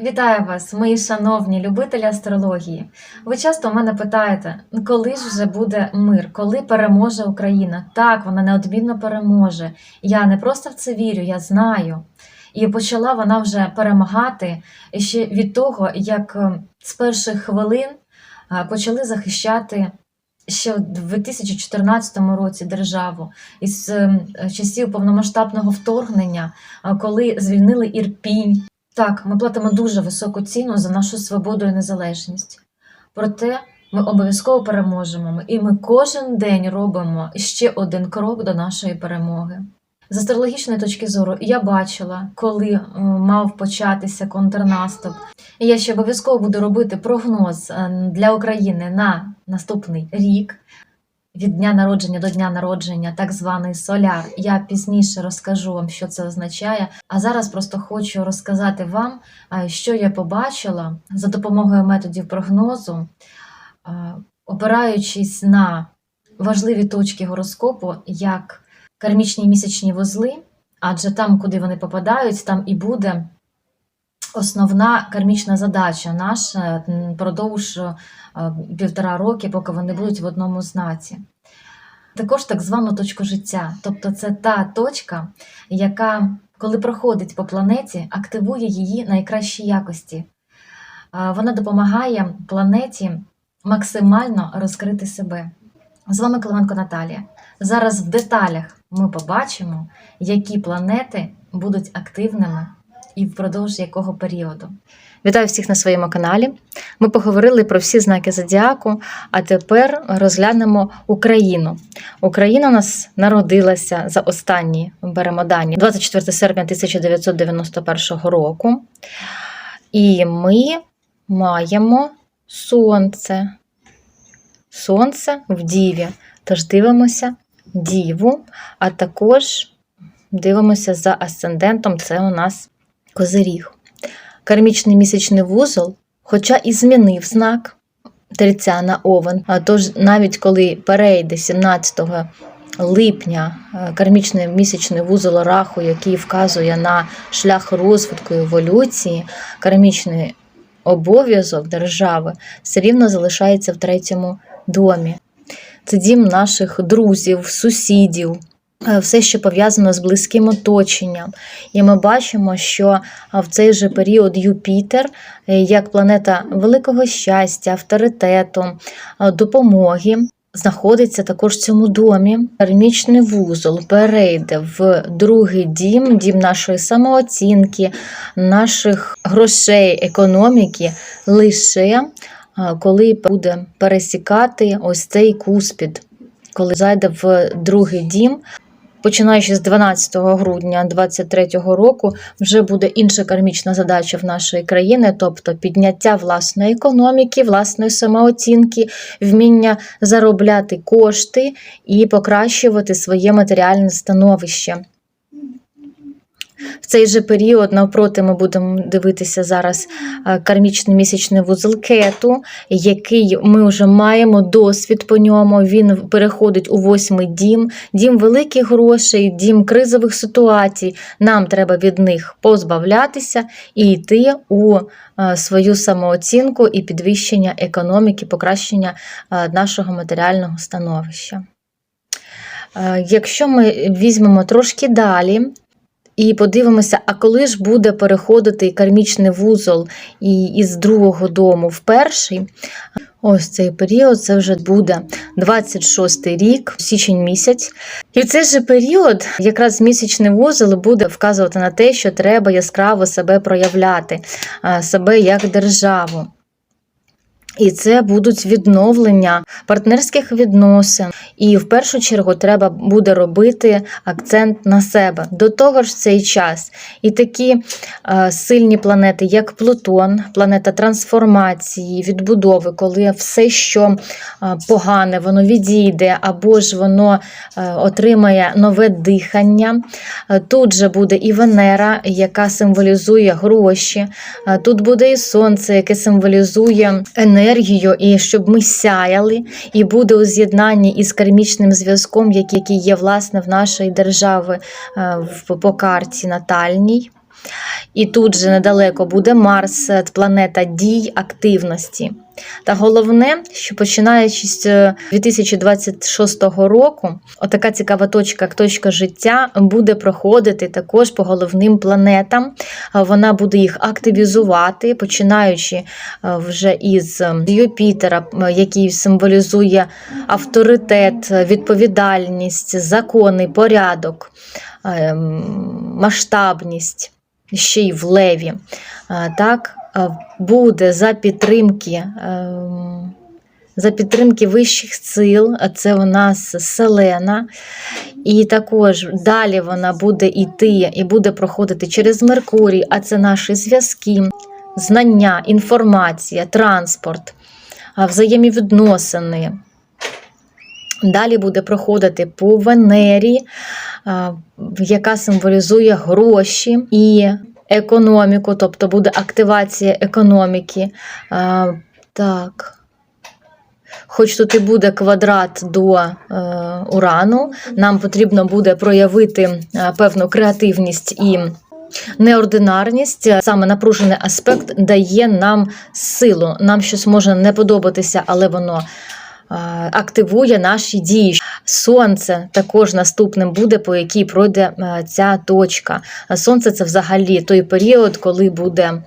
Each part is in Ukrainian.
Вітаю вас, мої шановні любителі астрології. Ви часто у мене питаєте, коли ж вже буде мир, коли переможе Україна? Так, вона неодмінно переможе. Я не просто в це вірю, я знаю. І почала вона вже перемагати ще від того, як е, з перших хвилин е, почали захищати ще в 2014 році державу із е, часів повномасштабного вторгнення, е, коли звільнили Ірпінь. Так, ми платимо дуже високу ціну за нашу свободу і незалежність. Проте ми обов'язково переможемо, і ми кожен день робимо ще один крок до нашої перемоги. З астрологічної точки зору я бачила, коли е, мав початися контрнаступ. І я ще обов'язково буду робити прогноз е, для України на наступний рік. Від дня народження до дня народження, так званий соляр. Я пізніше розкажу вам, що це означає. А зараз просто хочу розказати вам, що я побачила за допомогою методів прогнозу, опираючись на важливі точки гороскопу, як кармічні місячні вузли, адже там, куди вони попадають, там і буде основна кармічна задача наша продовж півтора роки, поки вони будуть в одному знаці. Також так звану точку життя. Тобто це та точка, яка, коли проходить по планеті, активує її найкращі якості. Вона допомагає планеті максимально розкрити себе. З вами Клименко Наталія. Зараз в деталях ми побачимо, які планети будуть активними і впродовж якого періоду. Вітаю всіх на своєму каналі. Ми поговорили про всі знаки зодіаку, а тепер розглянемо Україну. Україна у нас народилася за останні беремо дані 24 серпня 1991 року. І ми маємо сонце. Сонце в Діві. Тож дивимося Діву, а також дивимося за асцендентом, це у нас Козиріг. Кармічний місячний вузол, хоча і змінив знак. Тельця на овен, тож навіть коли перейде 17 липня е, кармічний місячний вузол раху, який вказує на шлях розвитку еволюції, кармічний обов'язок держави все рівно залишається в третьому домі. Це дім наших друзів, сусідів, все, що пов'язано з близьким оточенням. І ми бачимо, що в цей же період Юпітер, е, як планета великого щастя, авторитету, допомоги, знаходиться також в цьому домі. Кармічний вузол перейде в другий дім, дім нашої самооцінки, наших грошей, економіки, лише коли буде пересікати ось цей куспід, коли зайде в другий дім. Починаючи з 12 грудня 2023 року, вже буде інша кармічна задача в нашої країни, тобто підняття власної економіки, власної самооцінки, вміння заробляти кошти і покращувати своє матеріальне становище. В цей же період, навпроти, ми будемо дивитися зараз е, кармічний місячний вузол кету, який ми вже маємо досвід по ньому. Він переходить у восьмий дім, дім великих грошей, дім кризових ситуацій. Нам треба від них позбавлятися і йти у е, свою самооцінку і підвищення економіки, покращення е, нашого матеріального становища. Якщо ми візьмемо трошки далі, і подивимося, а коли ж буде переходити кармічний вузол із другого дому в перший. Ось цей період це вже буде 26 рік, січень місяць. І в цей же період якраз місячний вузол буде вказувати на те, що треба яскраво себе проявляти, себе як державу. І це будуть відновлення партнерських відносин. І в першу чергу треба буде робити акцент на себе. До того ж, в цей час і такі е, сильні планети, як Плутон, планета трансформації, відбудови, коли все, що е, погане, воно відійде, або ж воно е, отримає нове дихання. Е, Тут же буде і Венера, яка символізує гроші. Е, Тут буде і Сонце, яке символізує енергію, і щоб ми сяяли, і буде у з'єднанні із кармічним зв'язком, який є власне в нашої держави е, по карті натальній. І тут же недалеко буде Марс, е, планета дій, активності. Та головне, що починаючи з 2026 року, отака цікава точка, як точка життя, буде проходити також по головним планетам. Вона буде їх активізувати, починаючи е, вже із Юпітера, який символізує авторитет, відповідальність, закони, порядок, масштабність ще й в леві. Так, буде за підтримки. ем, За підтримки вищих сил, це у нас Селена, і також далі вона буде йти і буде проходити через Меркурій, а це наші зв'язки, знання, інформація, транспорт, взаємовідносини. Далі буде проходити по Венері, яка символізує гроші і економіку, тобто буде активація економіки. Так. Хоч тут і буде квадрат до е, урану, нам потрібно буде проявити е, певну креативність і неординарність. Саме напружений аспект дає нам силу. Нам щось може не подобатися, але воно е, активує наші дії. Сонце також наступним буде, по якій пройде е, ця точка. Сонце це взагалі той період, коли буде.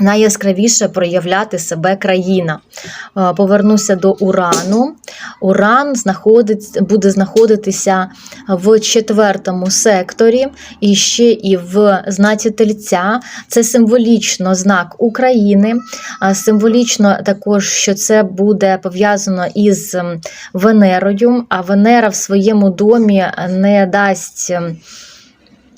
Найяскравіше проявляти себе країна. Е, Повернуся до Урану. Уран буде знаходитися в четвертому секторі і ще і в знаці тельця. Це символічно знак України. Символічно також, що це буде пов'язано із Венерою, а Венера в своєму домі не дасть.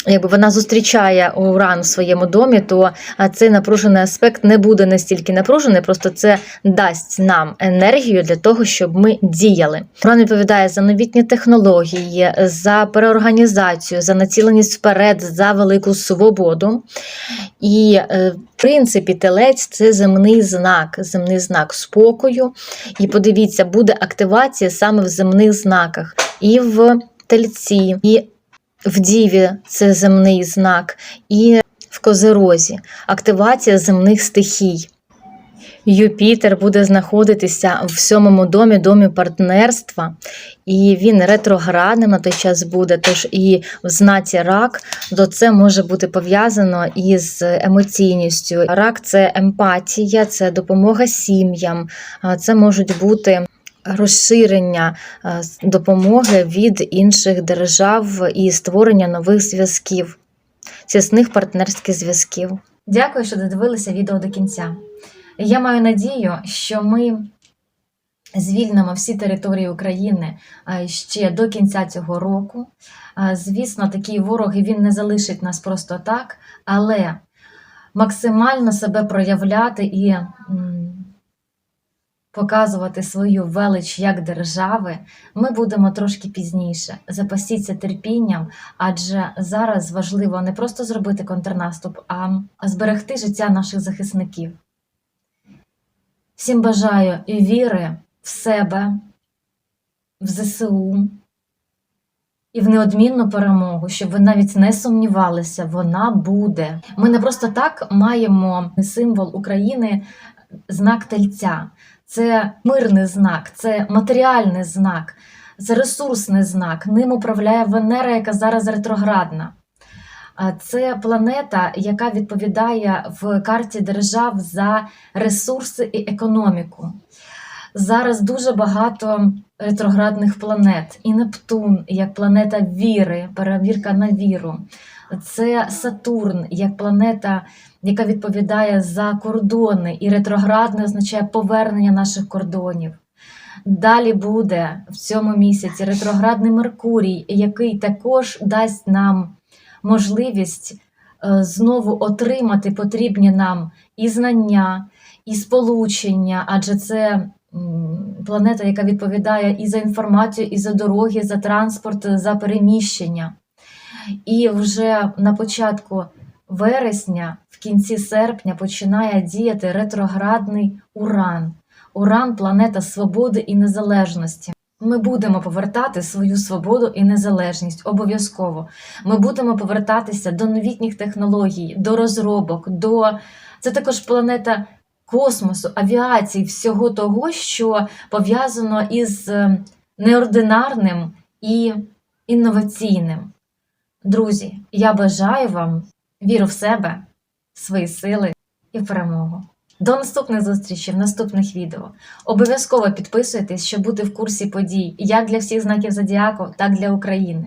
Якби вона зустрічає уран в своєму домі, то цей напружений аспект не буде настільки напружений, просто це дасть нам енергію для того, щоб ми діяли. Уран відповідає за новітні технології, за переорганізацію, за націленість вперед, за велику свободу. І, е, в принципі, телець це земний знак, земний знак спокою. І подивіться, буде активація саме в земних знаках, і в тельці, і в Діві це земний знак, і в Козерозі активація земних стихій. Юпітер буде знаходитися в сьомому домі, домі партнерства, і він ретроградним на той час буде. Тож і в знаці рак, то це може бути пов'язано із емоційністю. Рак це емпатія, це допомога сім'ям, це можуть бути розширення е, допомоги від інших держав і створення нових зв'язків, тісних партнерських зв'язків. Дякую, що додивилися відео до кінця. Я маю надію, що ми звільнимо всі території України е, ще до кінця цього року. Е, Звісно, такий ворог він не залишить нас просто так, але максимально себе проявляти і показувати свою велич як держави, ми будемо трошки пізніше. Запасіться терпінням, адже зараз важливо не просто зробити контрнаступ, а зберегти життя наших захисників. Всім бажаю і віри в себе, в ЗСУ і в неодмінну перемогу, щоб ви навіть не сумнівалися, вона буде. Ми не просто так маємо символ України, знак тельця. Це мирний знак, це матеріальний знак, це ресурсний знак. Ним управляє Венера, яка зараз ретроградна. Це планета, яка відповідає в карті держав за ресурси і економіку. Зараз дуже багато ретроградних планет. І Нептун як планета віри, перевірка на віру. Це Сатурн як планета, яка відповідає за кордони, і ретроградне означає повернення наших кордонів. Далі буде в цьому місяці ретроградний Меркурій, який також дасть нам можливість е, знову отримати потрібні нам і знання, і сполучення, адже це планета, яка відповідає і за інформацію, і за дороги, за транспорт, за переміщення. І вже на початку вересня, в кінці серпня, починає діяти ретроградний Уран. Уран планета свободи і незалежності. Ми будемо повертати свою свободу і незалежність обов'язково. Ми будемо повертатися до новітніх технологій, до розробок, до це також планета космосу, авіації, всього того, що пов'язано із е, неординарним і інноваційним. Друзі, я бажаю вам віру в себе, свої сили і перемогу. До наступних зустрічей в наступних відео. Обов'язково підписуйтесь, щоб бути в курсі подій як для всіх знаків зодіаку, так і для України.